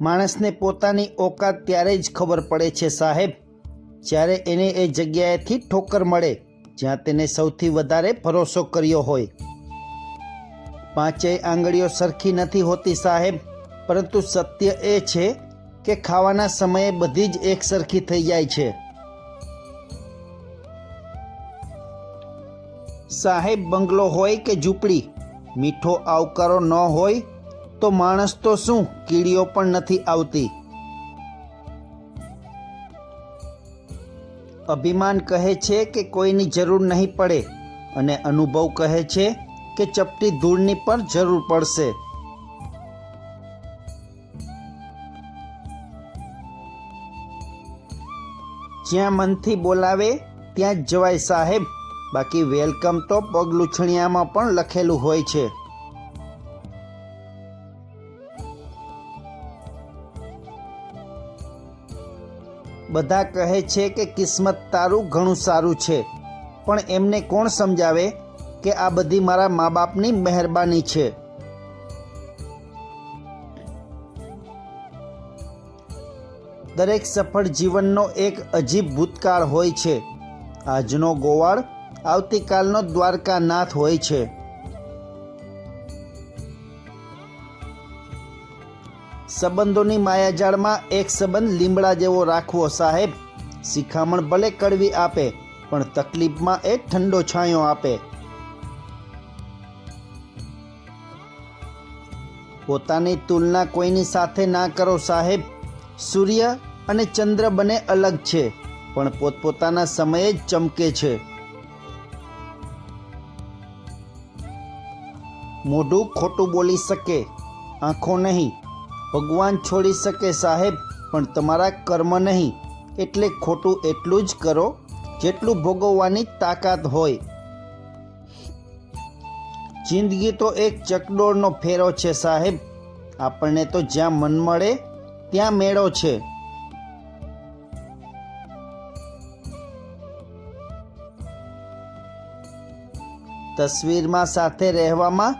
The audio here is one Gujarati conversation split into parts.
માણસને પોતાની ઓકાત ત્યારે જ ખબર પડે છે, સાહેબ. જ્યારે એને એ જગ્યાએથી ઠોકર મળે, જ્યાં તેને સૌથી વધારે ભરોસો કર્યો હોય. પાંચેય આંગળીઓ સરખી નથી હોતી, સાહેબ. પરંતુ સત્ય એ છે કે ખાવાના સમયે બધી જ એક સરખી થઈ જાય છે. સાહેબ, બંગલો હોય કે ઝૂંપડી, મીઠો આવકારો ન હોય તો માણસ તો શું? કીડીઓ પણ નથી આવતી. અભિમાન કહે છે કે કોઈની જરૂર નહીં પડે અને અનુભવ કહે છે કે ચપટી ધૂળની પણ જરૂર પડશે. જ્યાં મનથી બોલાવે, ત્યાં જ જવાય સાહેબ. બાકી વેલકમ તો પગલુછણિયામાં પણ લખેલું હોય છે. બધા કહે છે કે કિસ્મત તારું ઘણું સારું છે. પણ એમને કોણ સમજાવે કે આ બધી મારા મા બાપની મહેરબાની છે? દરેક સફળ જીવનનો એક અજીબ ભૂતકાળ હોય છે. આજનો ગોવાળ આવતીકાલનો દ્વારકાનાથ હોય છે. સંબંધોની માયાજાળમાં એક સંબંધ લીમડા જેવો રાખવો સાહેબ. શિખામણ ભલે કડવી આપે, પણ તકલીફમાં એ ઠંડો છાંયો આપે. પોતાની તુલના કોઈની સાથે ના કરો સાહેબ. સૂર્ય અને ચંદ્ર બંને અલગ છે, પણ પોતપોતાના સમયે જ ચમકે છે. મોઢું ખોટું બોલી શકે, આંખો નહીં ભગવાન છોડી શકે સાહેબ, પણ તમારા કર્મ નહીં. એટલે ખોટું એટલું જ કરો જેટલું ભોગવવાની તાકાત હોય. જિંદગી તો એક ચકડોળનો ફેરો છે સાહેબ. આપણને તો જ્યાં મન મળે, ત્યાં મેળો છે. તસવીરમાં સાથે રહેવામાં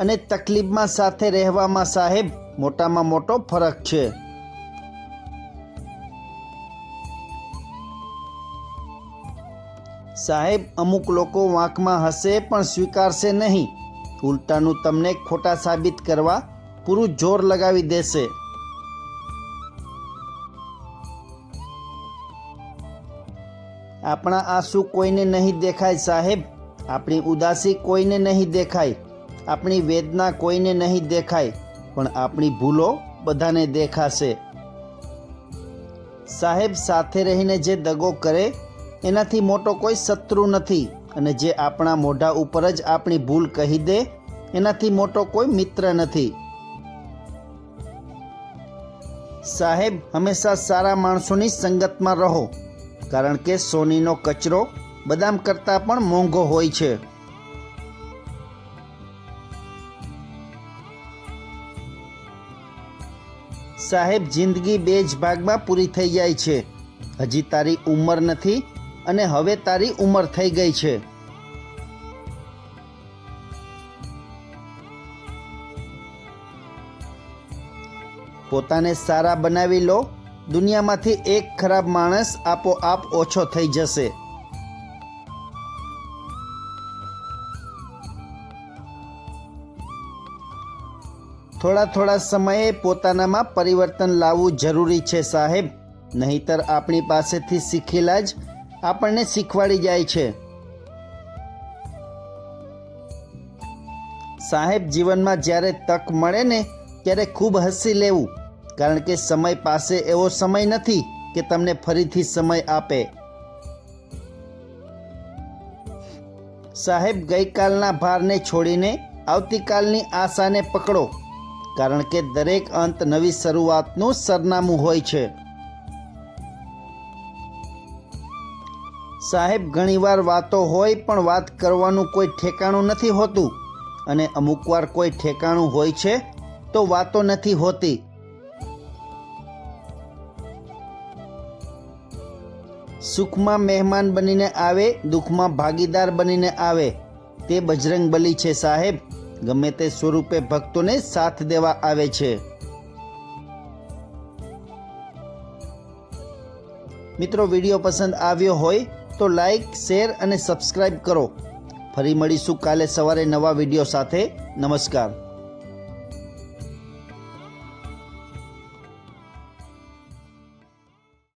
અને તકલીફમાં સાથે રહેવામાં સાહેબ મોટામાં મોટો ફરક છે. સાહેબ, અમુક લોકો વાંકમાં હશે પણ સ્વીકારશે નહીં. ઉલટાનું તમને ખોટા સાબિત કરવા પૂરું જોર લગાવી દેશે. આપણા આંસુ કોઈને નહીં દેખાય સાહેબ. આપણી ઉદાસી કોઈને નહીં દેખાય. આપણી વેદના કોઈને નહીં દેખાય. પણ આપણી ભૂલો બધાને દેખાશે. સાહેબ સાથે રહીને જે દગો કરે, એનાથી મોટો કોઈ શત્રુ નથી અને જે આપણા મોઢા ઉપર જ આપણી ભૂલ કહી દે, એનાથી મોટો કોઈ મિત્ર નથી. સાહેબ, હંમેશા સારા માણસોની સંગતમાં રહો, કારણ કે સોનીનો કચરો બદામ કરતાં પણ મોંઘો હોય છે. સાહેબ જિંદગી બે જ ભાગમાં પૂરી થઈ જાય છે. હજી તારી ઉંમર નથી અને હવે તારી ઉંમર થઈ ગઈ છે. પોતાને સારા બનાવી લો. દુનિયામાંથી એક ખરાબ માણસ આપોઆપ ઓછો થઈ જશે. થોડા થોડા સમયે પોતાનામાં પરિવર્તન લાવવું જરૂરી છે, સાહેબ. નહીતર આપણી પાસેથી શીખેલા જ આપણને શીખવાડી જાય છે. સાહેબ, જીવનમાં જ્યારે તક મળે ને, ત્યારે ખૂબ હસી લેવું. કારણ કે સમય પાસે એવો સમય નથી કે તમને ફરીથી સમય આપે. સાહેબ, ગઈકાલના ભારને છોડીને આવતીકાલની આશાને પકડો. કારણ કે દરેક અંત નવી શરૂઆતનું સરનામું હોય છે. સાહેબ, ઘણીવાર વાતો હોય પણ વાત કરવાનું કોઈ ઠેકાણું નથી હોતું. અને અમુકવાર કોઈ ઠેકાણું હોય છે તો વાતો નથી હોતી. સુખમાં મહેમાન બનીને આવે, દુઃખમાં ભાગીદાર બનીને આવે. તે બજરંગ બલી છે સાહેબ. ગમે તે સ્વરૂપે ભક્તોને સાથ દેવા આવે છે. મિત્રો, વીડિયો પસંદ આવ્યો હોય તો લાઈક, શેર અને સબસ્ક્રાઈબ કરો. ફરી મળીશું કાલે સવારે નવા વીડિયો સાથે. નમસ્કાર.